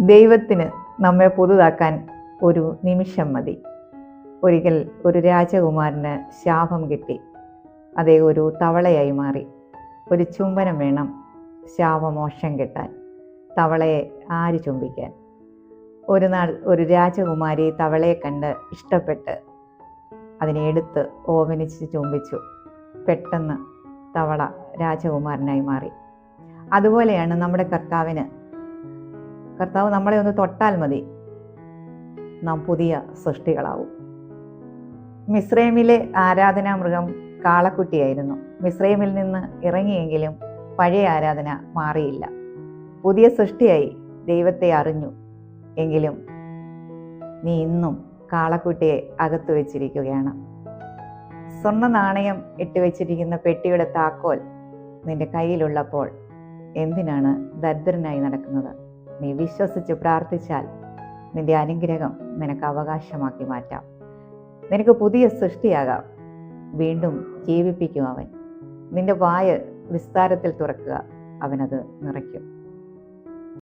ദൈവത്തിന് നമ്മെ പുതുതാക്കാൻ ഒരു നിമിഷം മതി. ഒരിക്കൽ ഒരു രാജകുമാരന് ശാപം കിട്ടി. അതേ ഒരു തവളയായി മാറി. ഒരു ചുംബനം വേണം ശാപമോക്ഷം കിട്ടാൻ. തവളയെ ആര് ചുംബിക്കാൻ? ഒരു നാൾ ഒരു രാജകുമാരി തവളയെ കണ്ട് ഇഷ്ടപ്പെട്ട് അതിനെ എടുത്ത് ഓവനിച്ച് ചുംബിച്ചു. പെട്ടെന്ന് തവള രാജകുമാരനായി മാറി. അതുപോലെയാണ് നമ്മുടെ കർത്താവിന് കർത്താവ് നമ്മളെ ഒന്ന് തൊട്ടാൽ മതി. നാം പുതിയ സൃഷ്ടികളാവും. മിസ്രൈമിലെ ആരാധനാമൃഗം കാളക്കുട്ടിയായിരുന്നു. മിസ്രൈമിൽ നിന്ന് ഇറങ്ങിയെങ്കിലും പഴയ ആരാധന മാറിയില്ല. പുതിയ സൃഷ്ടിയായി ദൈവത്തെ അറിഞ്ഞു. എങ്കിലും നീ ഇന്നും കാളക്കുട്ടിയെ അകത്തു വെച്ചിരിക്കുകയാണ്. സ്വർണ നാണയം ഇട്ട് വെച്ചിരിക്കുന്ന പെട്ടിയുടെ താക്കോൽ നിന്റെ കയ്യിലുള്ളപ്പോൾ എന്തിനാണ് ദരിദ്രനായി നടക്കുന്നത്? നീ വിശ്വസിച്ച് പ്രാർത്ഥിച്ചാൽ നിന്റെ അനുഗ്രഹം നിനക്ക് അവകാശമാക്കി മാറ്റാം. നിനക്ക് പുതിയ സൃഷ്ടിയാകാം. വീണ്ടും ജീവിപ്പിക്കും അവൻ. നിന്റെ വായ വിസ്താരത്തിൽ തുറക്കുക. അവനത് നിറയ്ക്കും.